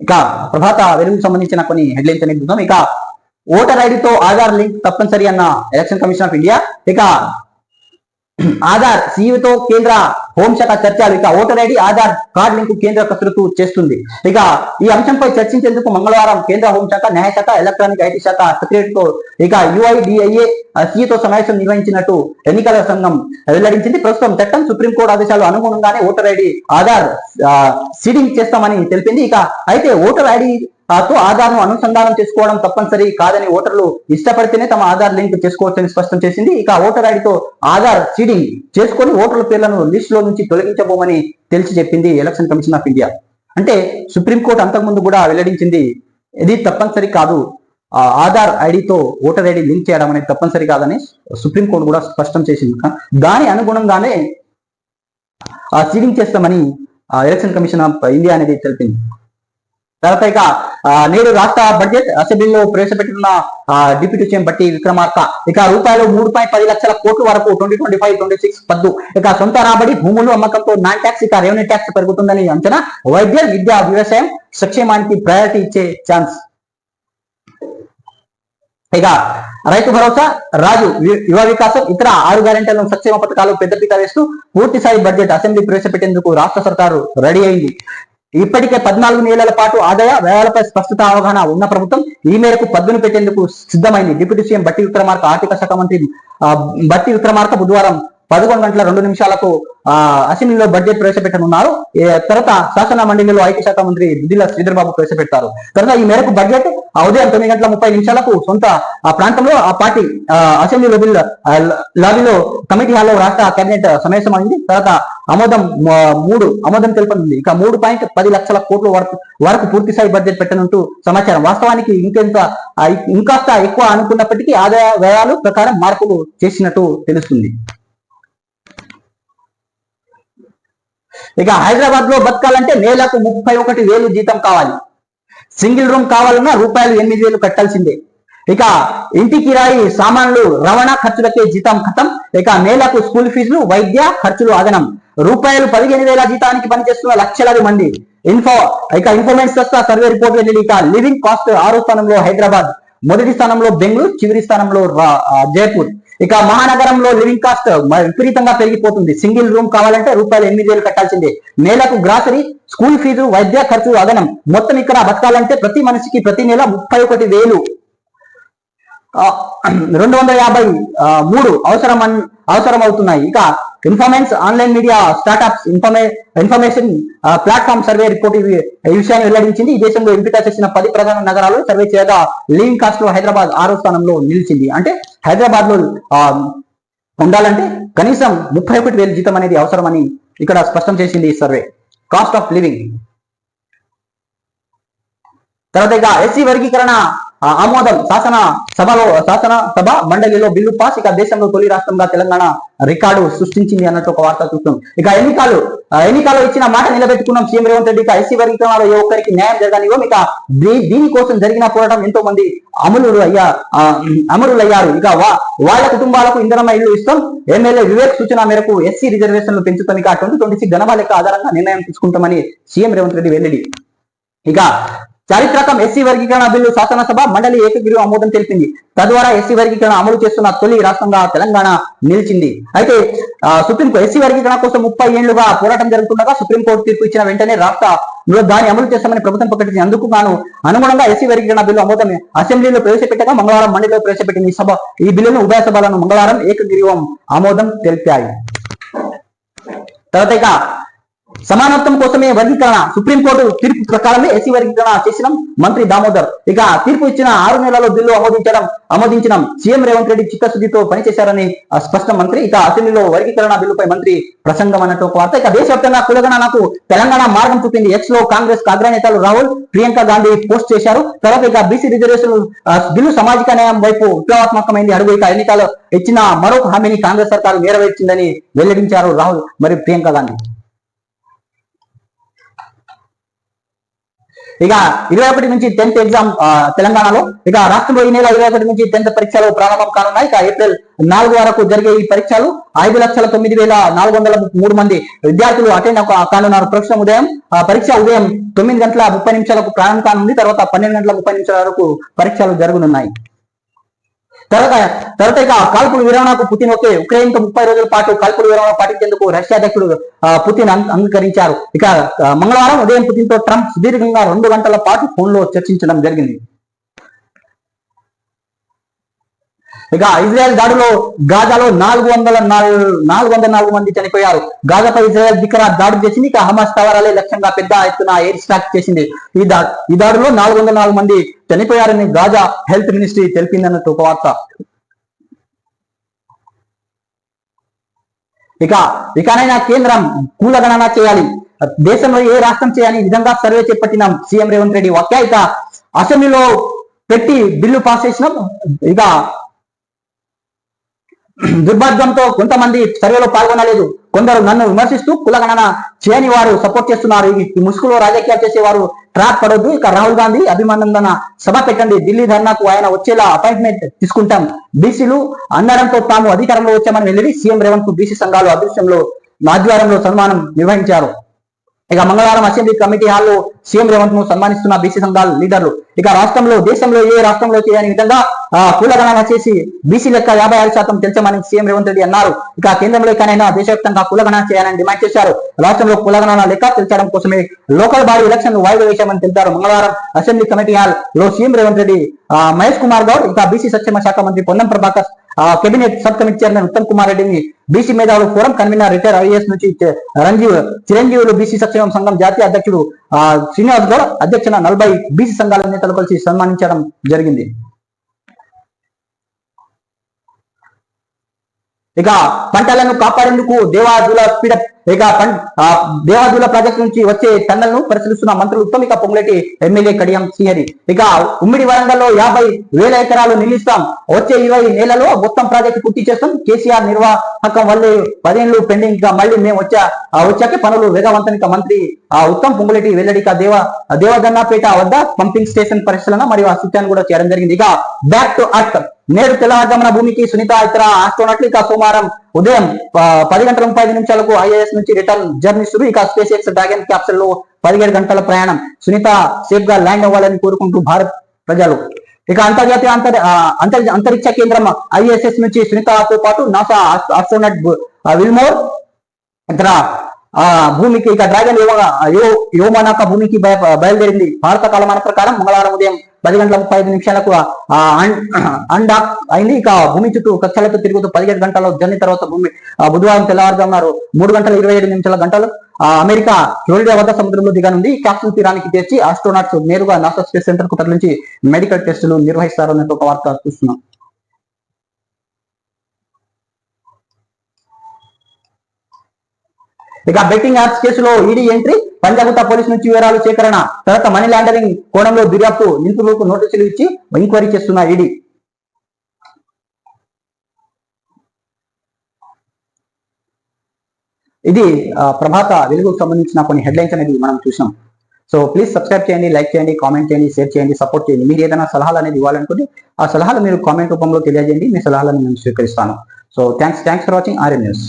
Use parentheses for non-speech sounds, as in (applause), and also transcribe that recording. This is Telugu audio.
ఇక ప్రభాత వెలుగుకు సంబంధించిన కొన్ని హెడ్లైన్స్ అనేది చూద్దాం. ఇక ఓటర్ ఐడితో ఆధార్ లింక్ తప్పనిసరి అన్న ఎలక్షన్ కమిషన్ ఆఫ్ ఇండియా ఇక ఆధార్ సీఈతో కేంద్ర హోంశాఖ చర్చలు. ఇక voter ID Aadhaar card link కేంద్ర కసరత్తు చేస్తుంది. ఇక ఈ అంశంపై చర్చించేందుకు మంగళవారం కేంద్ర హోంశాఖ న్యాయశాఖ ఎలక్ట్రానిక్ ఐటీ శాఖ సెక్రటరీతో ఇక యుఐడిఐఏ సీఈతో సమావేశం నిర్వహించినట్టు ఎన్నికల సంఘం వెల్లడించింది. ప్రస్తుతం చట్టం సుప్రీంకోర్టు ఆదేశాలు అనుగుణంగానే ఓటర్ ఐడి ఆధార్ సీడింగ్ చేస్తామని తెలిపింది. ఇక అయితే ఓటర్ ఐడి తో ఆధార్ను అనుసంధానం చేసుకోవడం తప్పనిసరి కాదని ఓటర్లు ఇష్టపడితేనే తమ ఆధార్ లింక్ చేసుకోవచ్చని స్పష్టం చేసింది. ఇక ఓటర్ ఐడితో ఆధార్ సీడింగ్ చేసుకొని ఓటర్ల పేర్లను లిస్టులో నుంచి తొలగించబోమని తెలిసి చెప్పింది ఎలక్షన్ కమిషన్ ఆఫ్ ఇండియా. అంటే సుప్రీంకోర్టు అంతకుముందు కూడా వెల్లడించింది ఇది తప్పనిసరి కాదు. ఆ ఆధార్ ఐడితో ఓటర్ ఐడి లింక్ చేయడం అనేది తప్పనిసరి కాదని సుప్రీంకోర్టు కూడా స్పష్టం చేసింది. దాని అనుగుణంగానే ఆ సీడింగ్ చేస్తామని ఆ ఎలక్షన్ కమిషన్ ఆఫ్ ఇండియా అనేది తెలిపింది. తర్వాత ఇక నేడు రాష్ట్ర బడ్జెట్ అసెంబ్లీలో ప్రవేశపెట్టిన డిప్యూటీ సీఎం బట్టి విక్రమార్క. ఇక రూపాయలు మూడు పాయింట్ పది లక్షల కోట్ల వరకు twenty twenty five twenty six పద్దు. ఇక సొంత రాబడి భూములు అమ్మకంతో నాన్ ట్యాక్స్ ఇక రెవెన్యూ ట్యాక్స్ పెరుగుతుందని అంచనా. వైద్య విద్య వ్యవసాయం సంక్షేమానికి ప్రయారిటీ ఇచ్చే ఛాన్స్ ఇక రైతు భరోసా రాజు యువ వికాసం ఇతర ఆరు గ్యారెంటీలను సంక్షేమ పథకాలు పెద్దపీట వేస్తూ పూర్తి స్థాయి బడ్జెట్ అసెంబ్లీ ప్రవేశపెట్టేందుకు రాష్ట్ర సర్కారు రెడీ అయింది. ఇప్పటికే పద్నాలుగు నెలల పాటు ఆదాయ వ్యయాలపై స్పష్టత అవగాహన ఉన్న ప్రభుత్వం ఈ మేరకు పద్దును పెట్టేందుకు సిద్ధమైంది. డిప్యూటీ సీఎం బట్టి విక్రమార్క ఆర్థిక శాఖ మంత్రి ఆ, బట్టి విక్రమార్క బుధవారం పదకొండు గంటల రెండు నిమిషాలకు ఆ అసెంబ్లీలో బడ్జెట్ ప్రవేశపెట్టనున్నారు. తర్వాత శాసన మండలిలో ఐటీ శాఖ మంత్రి దుద్దిల శ్రీధర్ బాబు ప్రవేశపెడతారు. తర్వాత ఈ మేరకు బడ్జెట్ ఆ ఉదయం తొమ్మిది గంటల ముప్పై నిమిషాలకు సొంత ఆ ప్రాంతంలో ఆ పార్టీ అసెంబ్లీ లోబిల్ లాబీలో కమిటీ హాల్లో రాష్ట్ర కేబినెట్ సమావేశమైంది. తర్వాత ఆమోదం మూడు ఆమోదం తెలుపనుంది. ఇక మూడు పాయింట్ పది లక్షల కోట్ల వరకు వరకు పూర్తి స్థాయి బడ్జెట్ పెట్టనుంటూ సమాచారం. వాస్తవానికి ఇంకెంత ఇంకాస్త ఎక్కువ అనుకున్నప్పటికీ ఆదాయ వ్యయాలు ప్రకారం మార్పులు చేసినట్టు తెలుస్తుంది. ఇక హైదరాబాద్లో బతకాలంటే నెలకు ముప్పై ఒకటి వేలు జీతం కావాలి. సింగిల్ రూమ్ కావాలన్నా రూపాయలు ఎనిమిది వేలు కట్టాల్సిందే. ఇక ఇంటి కిరాయి సామాన్లు రవాణా ఖర్చులకే జీతం ఖతం ఇక నేలకు స్కూల్ ఫీజులు వైద్య ఖర్చులు అదనం. రూపాయలు పదిహేను వేల జీతానికి పనిచేస్తున్న లక్షలాది మంది. ఇన్ఫో ఇక ఇన్ఫర్మేషన్ సంస్థ సర్వే రిపోర్ట్ వెళ్ళి ఇక లివింగ్ కాస్ట్ ఆరో స్థానంలో హైదరాబాద్. మొదటి స్థానంలో బెంగళూరు చివరి స్థానంలో జైపూర్. ఇక మహానగరంలో లివింగ్ కాస్ట్ విపరీతంగా పెరిగిపోతుంది. సింగిల్ రూమ్ కావాలంటే రూపాయలు ఎనిమిది వేలు కట్టాల్సిందే. నెలకు గ్రాసరీ స్కూల్ ఫీజు వైద్య ఖర్చు అదనం. మొత్తం ఇక్కడ బతకాలంటే ప్రతి మనిషికి ప్రతి నెల ముప్పై ఒకటి వేలు. ఆ, (clears throat) రెండు వందల యాభై మూడు అవసరం అవసరం అవుతున్నాయి ఇక ఇన్ఫర్మేన్స్ ఆన్లైన్ మీడియా స్టార్ట్అప్స్ ఇన్ఫర్మే ఇన్ఫర్మేషన్ ప్లాట్ఫామ్ సర్వే రిపోర్ట్ ఈ విషయాన్ని వెల్లడించింది. ఈ దేశంలో ఎంపిక చేసిన పది ప్రధాన నగరాలు సర్వే చేయగా లీవింగ్ కాస్ట్లో హైదరాబాద్ ఆరో స్థానంలో నిలిచింది. అంటే హైదరాబాద్లో ఉండాలంటే కనీసం ముప్పై ఒకటి వేలు జీతం అనేది అవసరమని ఇక్కడ స్పష్టం చేసింది ఈ సర్వే కాస్ట్ ఆఫ్ లివింగ్ తర్వాత ఇక ఎస్సీ వర్గీకరణ. ఆమోదం శాసన సభలో శాసన సభ మండలిలో బిల్లు పాస్. ఇక దేశంలో తొలి రాష్ట్రంగా తెలంగాణ రికార్డు సృష్టించింది అన్నట్టు ఒక వార్త చూస్తాం ఇక ఎన్నికలు ఎన్నికల్లో ఇచ్చిన మాట నిలబెట్టుకున్నాం సీఎం రేవంత్ రెడ్డి. ఇక ఎస్సీ వర్గీకరణలో ఏ ఒక్కరికి న్యాయం జరగనివ్వం. ఇక దీనికోసం జరిగిన పోరాటం ఎంతో మంది అమరులు అయ్యా అమరులయ్యారు. ఇక వా- వాళ్ళ కుటుంబాలకు ఇంధనమ ఇల్లు ఇస్తాం. ఎమ్మెల్యే వివేక్ సూచన మేరకు ఎస్సీ రిజర్వేషన్లు పెంచుతాం. ఇక ట్వంటీ ట్వంటీ సిక్స్ జనాభా లెక్క ఆధారంగా నిర్ణయం తీసుకుంటామని సీఎం రేవంత్ రెడ్డి వెల్లడి. ఇక చారిత్రకం ఎస్సీ వర్గీకరణ బిల్లు శాసనసభ మండలి ఏకగ్రీవ ఆమోదం తెలిపింది. తద్వారా ఎస్సీ వర్గీకరణ అమలు చేస్తున్న తొలి రాష్ట్రంగా తెలంగాణ నిలిచింది. అయితే సుప్రీం ఎస్సీ వర్గీకరణ కోసం ముప్పై ఏళ్ళుగా పోరాటం జరుగుతుండగా సుప్రీంకోర్టు తీర్పు ఇచ్చిన వెంటనే రాష్ట్ర దాన్ని అమలు చేస్తామని ప్రభుత్వం ప్రకటించింది. అందుకు గాను అనుగుణంగా ఎస్సీ వర్గీకరణ బిల్లు ఆమోదం అసెంబ్లీలో ప్రవేశపెట్టగా మంగళవారం మండలిలో ప్రవేశపెట్టింది. సభ ఈ బిల్లును ఉభయ సభలను మంగళవారం ఏకగ్రీవం ఆమోదం తెలిపాయి. తర్వాత ఇక సమానత్వం కోసమే వర్గీకరణ సుప్రీంకోర్టు తీర్పు ప్రకారమే ఎస్సీ వర్గీకరణ చేసిన మంత్రి దామోదర్. ఇక తీర్పు ఇచ్చిన ఆరు నెలల్లో బిల్లు ఆమోదించడం ఆమోదించిన. సీఎం రేవంత్ రెడ్డి చిత్తశుద్ధితో పనిచేశారని స్పష్టం మంత్రి. ఇక అసెంబ్లీలో వర్గీకరణ బిల్లుపై మంత్రి ప్రసంగం అన్నట్టు ఒక వార్త. ఇక దేశవ్యాప్తంగా కులగణనకు తెలంగాణ మార్గం చూపింది ఎక్స్లో కాంగ్రెస్ అగ్రనేతలు రాహుల్ ప్రియాంక గాంధీ పోస్ట్ చేశారు. తర్వాత ఇక బీసీ రిజర్వేషన్ బిల్లు సామాజిక న్యాయం వైపు విప్లవాత్మకమైంది. అడుగు ఇక ఎన్నికలు ఇచ్చిన మరొక హామీని కాంగ్రెస్ సర్కారు నెరవేర్చిందని వెల్లడించారు రాహుల్ మరియు ప్రియాంక గాంధీ. ఇక ఇరవై ఒకటి నుంచి టెన్త్ ఎగ్జామ్ ఆ, తెలంగాణలో. ఇక రాష్ట్రంలో ఈ నెల ఇరవై ఒకటి నుంచి టెన్త్ పరీక్షలు ప్రారంభం కానున్నాయి. ఇక ఏప్రిల్ నాలుగు వరకు జరిగే ఈ పరీక్షలు ఐదు లక్షల తొమ్మిది వేల నాలుగు వందల మూడు మంది విద్యార్థులు అటెండ్ కానున్నారు. ప్రస్తుతం ఉదయం ఆ, పరీక్ష ఉదయం తొమ్మిది గంటల ముప్పై నిమిషాలకు ప్రారంభం కానుంది. తర్వాత పన్నెండు గంటల ముప్పై నిమిషాల వరకు పరీక్షలు జరగనున్నాయి. తర్వాత తర్వాత ఇక కాల్పుల విరమణకు పుతిన్ ఓకే ఉక్రెయిన్తో ముప్పై రోజుల పాటు కాల్పుల విరమణ పాటించేందుకు రష్యా అధ్యక్షుడు పుతిన్ అంగీకరించారు. ఇక మంగళవారం ఉదయం పుతిన్తో ట్రంప్ సుదీర్ఘంగా రెండు గంటల పాటు ఫోన్లో చర్చించడం జరిగింది. ఇక ఇజ్రాయెల్ దాడిలో గాజాలో నాలుగు వందల నాలుగు వందల నాలుగు మంది చనిపోయారు. గాజాపై ఇజ్రాయెల్ దిక్కర దాడి చేసింది ఇక హమాస్ స్థావరాలే లక్ష్యంగా పెద్ద ఎత్తున ఎయిర్ స్ట్రాక్ చేసింది. ఈ దా ఈ దాడిలో నాలుగు వందల నాలుగు మంది చనిపోయారని గాజా హెల్త్ మినిస్ట్రీ తెలిపిందన్నట్టు ఒక వార్త ఇక ఇకనైనా కేంద్రం కూలగణన చేయాలి. దేశంలో ఏ రాష్ట్రం చేయని విధంగా సర్వే చేపట్టిన సీఎం రేవంత్ రెడ్డి వాక్య ఇక అసెంబ్లీలో పెట్టి బిల్లు పాస్ చేసినాం ఇక దుర్భాగ్యంతో కొంతమంది సర్వేలో పాల్గొనలేదు. కొందరు నన్ను విమర్శిస్తూ కులగణన చేయని వారు సపోర్ట్ చేస్తున్నారు. ఈ ముసుగులో రాజకీయాలు చేసేవారు ట్రాక్ పడొద్దు. ఇక రాహుల్ గాంధీ అభిమానందన సభ పెట్టండి. ఢిల్లీ ధర్నాకు ఆయన వచ్చేలా అపాయింట్మెంట్ తీసుకుంటాం. బీసీలు అన్నడంతో తాము అధికారంలో వచ్చామని వెళ్ళి సీఎం రేవంత్కు బీసీ సంఘాలు అదృశ్యంలో ఆధ్వర్యంలో సన్మానం నిర్వహించారు. ఇక మంగళవారం అసెంబ్లీ కమిటీ హాల్లో సీఎం రేవంత్ను సన్మానిస్తున్న బీసీ సంఘాల లీడర్లు. ఇక రాష్ట్రంలో దేశంలో ఏ రాష్ట్రంలో చేయని విధంగా ఆ, కులగణన చేసి బీసీ లెక్క యాభై ఆరు శాతం తెంచమని సీఎం రేవంత్ రెడ్డి అన్నారు. ఇక కేంద్రంలో ఎక్కడైనా దేశవ్యాప్తంగా కులగణన చేయాలని డిమాండ్ చేశారు. రాష్ట్రంలో కులగణన లెక్క తెల్చడం కోసమే లోకల్ బాడీ ఎలక్షన్ వాయిదా వేశామని తెలిపారు మంగళవారం అసెంబ్లీ కమిటీ హాల్లో సీఎం రేవంత్ రెడ్డి. ఆ, మహేష్ కుమార్ గౌడ్ ఇంకా బీసీ సంక్షేమ శాఖ మంత్రి Ponnam Prabhakar cabinet sub committee chairman Uttam Kumar రెడ్డిని బీసీ మేధావులు ఫోరం కన్వీనర్ రిటైర్ ఐఏఎస్ నుంచి రంజీవ్ చిరంజీవులు బీసీ సంక్షేమ సంఘం జాతీయ అధ్యక్షుడు శ్రీనివాస్ గౌడ్ అధ్యక్షన నలభై బీసీ సంఘాల నేతలు కలిసి సన్మానించడం జరిగింది. ఇక పంటలను కాపాడేందుకు దేవాదుల పీడ ఇక దేవాదుల ప్రాజెక్టు నుంచి వచ్చే టన్నులను పరిశీలిస్తున్న మంత్రులు ఉత్తమ్ ఇక పొంగులేటి ఎమ్మెల్యే కడియం శ్రీహరి ఇక ఉమ్మిడి వరంగల్లో యాభై వేల ఎకరాలు నిలిస్తాం వచ్చే ఇరవై నెలలో మొత్తం ప్రాజెక్టు పూర్తి చేస్తాం. కేసీఆర్ నిర్వాహకం వల్లే పదేళ్ళు పెండింగ్. ఇక మళ్ళీ మేము వచ్చా ఆ, పనులు వేగవంతం. ఇక మంత్రి ఆ ఉత్తమ్ పొంగులేటి వెల్లడిక దేవ దేవదన్నపేట వద్ద పంపింగ్ స్టేషన్ పరిశీలన మరియు ఆ కూడా చేయడం జరిగింది. ఇక బ్యాక్ టు అర్త్. నేడు తెల్లవారుజామున భూమికి సునీత ఇతర ఆస్ట్రోనట్లు ఇక సోమవారం ఉదయం పది గంటల ముప్పై ఐదు నిమిషాలకు ఐఏఎస్ నుంచి రిటర్న్ జర్నీ శురు ఇక స్పేస్ ఎక్స్ డ్రాగన్ క్యాప్సల్లో పదిహేడు గంటల ప్రయాణం. సునీత సేఫ్గా ల్యాండ్ అవ్వాలని కోరుకుంటూ భారత్ ప్రజలు. ఇక అంతర్జాతీయ అంతర్ అంతర్ అంతరిక్ష కేంద్రం ఐఎస్ఎస్ నుంచి సునీతతో పాటు నాసా ఆస్ట్రోనట్ విల్మోర్ ఇతర ఆ భూమికి ఇక డ్రాగన్ యోమానాక భూమికి బయలుదేరింది. భారత కాలమాన ప్రకారం మంగళవారం ఉదయం పది గంటల ముప్పై ఐదు నిమిషాలకు అండ్ అయింది. ఇక భూమి చుట్టూ కక్షలతో తిరుగుతూ పదిహేడు గంటల జర్నీ తర్వాత భూమి బుధవారం తెల్లవారుజామున్నారు మూడు గంటల ఇరవై ఏడు నిమిషాల గంటలు అమెరికా ఫ్లోరిడా వద్ద సముద్రంలో దిగనుంది. క్యాప్సూల్ తీరానికి తెచ్చి ఆస్ట్రోనాట్స్ నేరుగా నాసా స్పేస్ సెంటర్కు తరలించి మెడికల్ టెస్టులు నిర్వహిస్తారనే ఒక వార్త చూస్తున్నాం. ఇక బెట్టింగ్ యాప్స్ కేసులో ఈడీ ఎంట్రీ పంజాగుట్ట పోలీస్ నుంచి వివరాలు సేకరణ తర్వాత మనీ లాండరింగ్ కోణంలో దర్యాప్తు నిందితులకు నోటీసులు ఇచ్చి ఎంక్వైరీ చేస్తున్న ఈడీ. ఇది ప్రభాత వెలుగుకు సంబంధించిన కొన్ని హెడ్లైన్స్ అనేది మనం చూసాం. సో ప్లీజ్ సబ్స్క్రైబ్ చేయండి లైక్ చేయండి కామెంట్ చేయండి షేర్ చేయండి సపోర్ట్ చేయండి. మీరు ఏదైనా సలహాలు అనేది ఇవ్వాలనుకుంటే ఆ సలహాలు మీరు కామెంట్ రూపంలో తెలియజేయండి మీ సలహాలను నేను స్వీకరిస్తాను. So thanks thanks for watching RM news